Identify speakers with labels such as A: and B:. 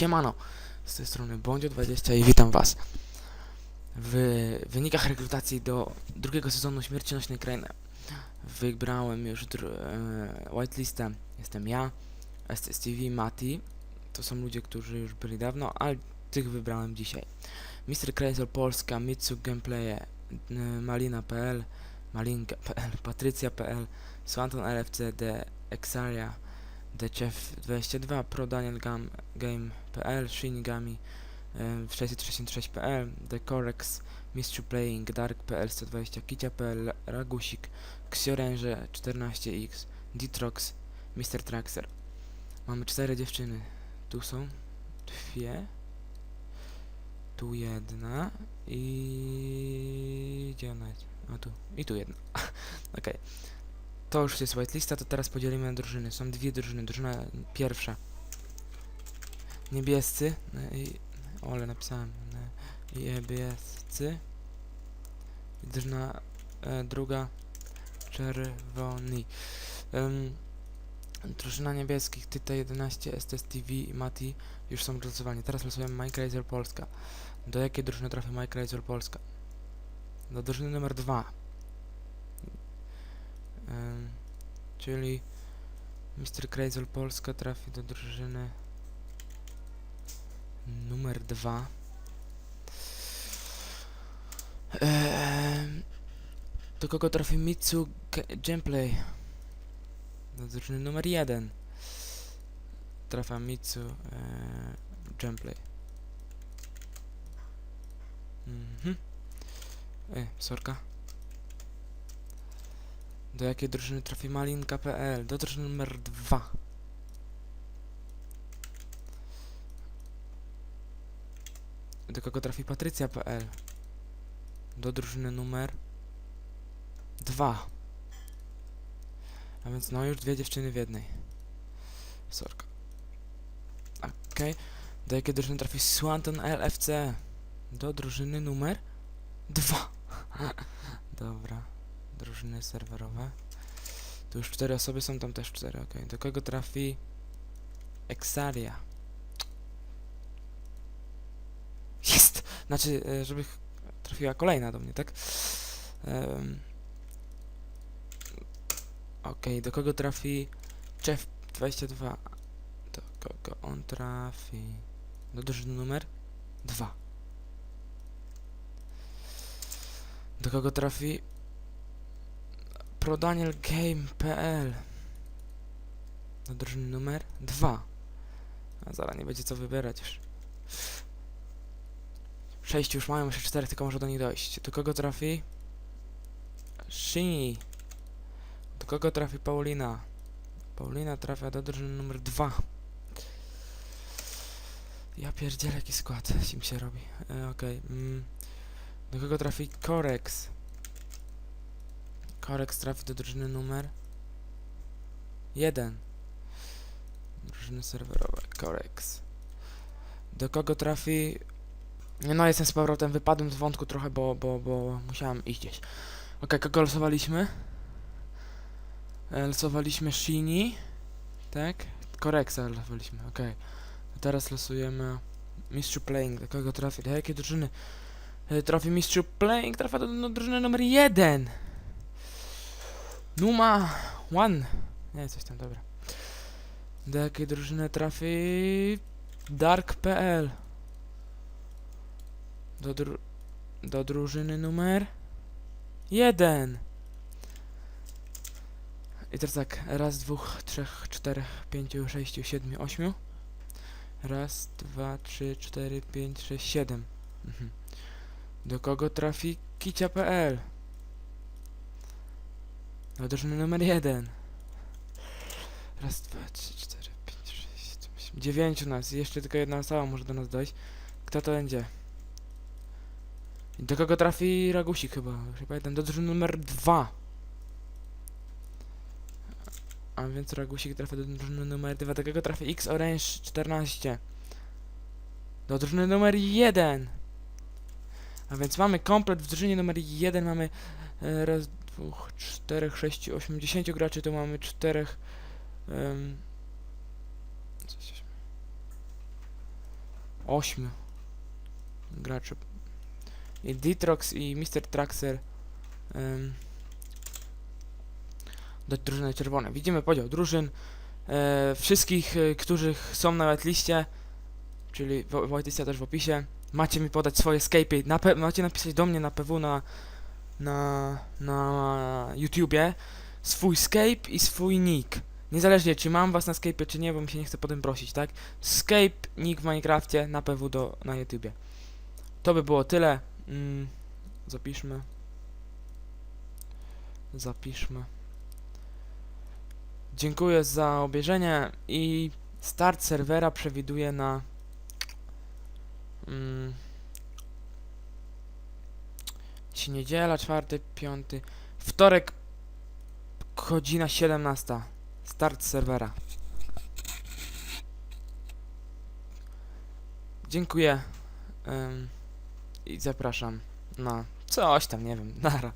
A: Siemano, z tej strony Bondzio20 i witam was. W wynikach rekrutacji do drugiego sezonu Śmierci Nośnej Krainy wybrałem już e, whitelistę. Jestem ja, SSTV, Mati. To są ludzie, którzy już byli dawno, ale tych wybrałem dzisiaj. Mr. Crazer Polska, Mitsu Gameplaye, Malina.pl, Malinka.pl, Patrycja.pl, Swanton LFC, The Exaria, DCF22, Pro Daniel Gam, Game.pl, Shinigami, em, 666.pl, The Corex, Mistrzu Playing, Dark.pl, 120, Kicia.pl, Ragusik, Xioręże 14X, Ditrox, Mr. Traxer. Mamy cztery dziewczyny. Tu są dwie, tu jedna i... gdzie ona jest? A tu. I tu jedna. Okej. To już jest whitelista, to teraz podzielimy na drużyny. Są dwie drużyny. Drużyna pierwsza. Niebiescy. no ole, napisałem. no, Niebiescy. Drużyna e, druga. Czerwoni. Um, drużyna niebieskich. Tyta 11, STS TV i Mati już są losowani. Teraz losujemy Mike Polska. Do jakiej drużyny trafi Mike Polska? Do drużyny numer 2. Czyli Mr. Crazel Polska trafi do drużyny numer 2. Em, do kogo trafi Mitsu Gameplay? Do drużyny numer 1. Trafia Mitsu e, Gameplay. Mhm. E, sorka. Do jakiej drużyny trafi Malinka.pl? Do drużyny numer 2. Do kogo trafi Patrycja.pl? Do drużyny numer 2. A więc no już dwie dziewczyny w jednej. Sorka. Okej. Do jakiej drużyny trafi Swanton LFC? Do drużyny numer 2. Dobra drużyny serwerowe. Tu już cztery osoby są, tam też cztery, ok. Do kogo trafi Exaria? Jest! Znaczy, e, żeby trafiła kolejna do mnie, tak? Um, ok, do kogo trafi Chef 22? Do kogo on trafi? Do drużyny numer 2. Do kogo trafi ProDanielGame.pl Do drużyny numer 2 A zaraz nie będzie co wybierać już Sześć już mają, jeszcze czterech, tylko może do nich dojść Do kogo trafi? Shini Do kogo trafi Paulina? Paulina trafia do drużyny numer 2 Ja pierdzielę jaki skład się robi e, Okej mm. Do kogo trafi Corex? Koreks trafi do drużyny numer 1. Drużyny serwerowe. Koreks. Do kogo trafi... No, jestem z powrotem, wypadłem z wątku trochę, bo, bo, bo musiałem iść gdzieś. Ok, kogo losowaliśmy? E, Losowaliśmy Shini. Tak? Koreksa losowaliśmy, ok. Teraz losujemy Mistrzu Playing. Do kogo trafi? Do jakiej drużyny? E, Trafi Mistrzu Playing, trafia do, do drużyny numer 1. Numa One. Nie, coś tam, dobra. Do jakiej drużyny trafi Dark.pl do, dru do drużyny numer jeden. I teraz tak, raz, dwóch, trzech, czterech, pięciu, sześciu, siedmiu, ośmiu. Raz, dwa, trzy, cztery, pięć, sześć, siedem. Mhm. Do kogo trafi Kicia.pl? Do drużyny numer jeden. Raz, dwa, trzy, cztery, pięć, sześć, siedem, osiem, dziewięciu nas. Jeszcze tylko jedna osoba może do nas dojść. Kto to będzie? Do kogo trafi Ragusik chyba? Nie pamiętam. Do drużyny numer dwa. A więc Ragusik trafia do drużyny numer 2. Do kogo trafi X Orange 14? Do drużyny numer 1. A więc mamy komplet w drużynie numer 1. Mamy e, raz, dwóch, czterech, sześciu, ośmiu, dziesięciu graczy, tu mamy czterech. Um, ośmiu graczy. I Detrox i Mr. Traxer ym, do drużyny czerwone. Widzimy podział drużyn. E, wszystkich, e, którzy są na whiteliście, czyli wo- whitelistia też w opisie, macie mi podać swoje escape'y. Na pe- macie napisać do mnie na PW na, na, na YouTubie swój scape i swój nick. Niezależnie czy mam was na Skype czy nie, bo mi się nie chce potem prosić, tak? Skype, nick w Minecrafcie, na PW do, na YouTubie. To by było tyle. Mm, zapiszmy. Zapiszmy. Dziękuję za obejrzenie i start serwera przewiduję na mm, Dzisiaj niedziela, czwarty, piąty, wtorek, godzina 17. Start serwera. Dziękuję ym, i zapraszam na coś tam, nie wiem, nara.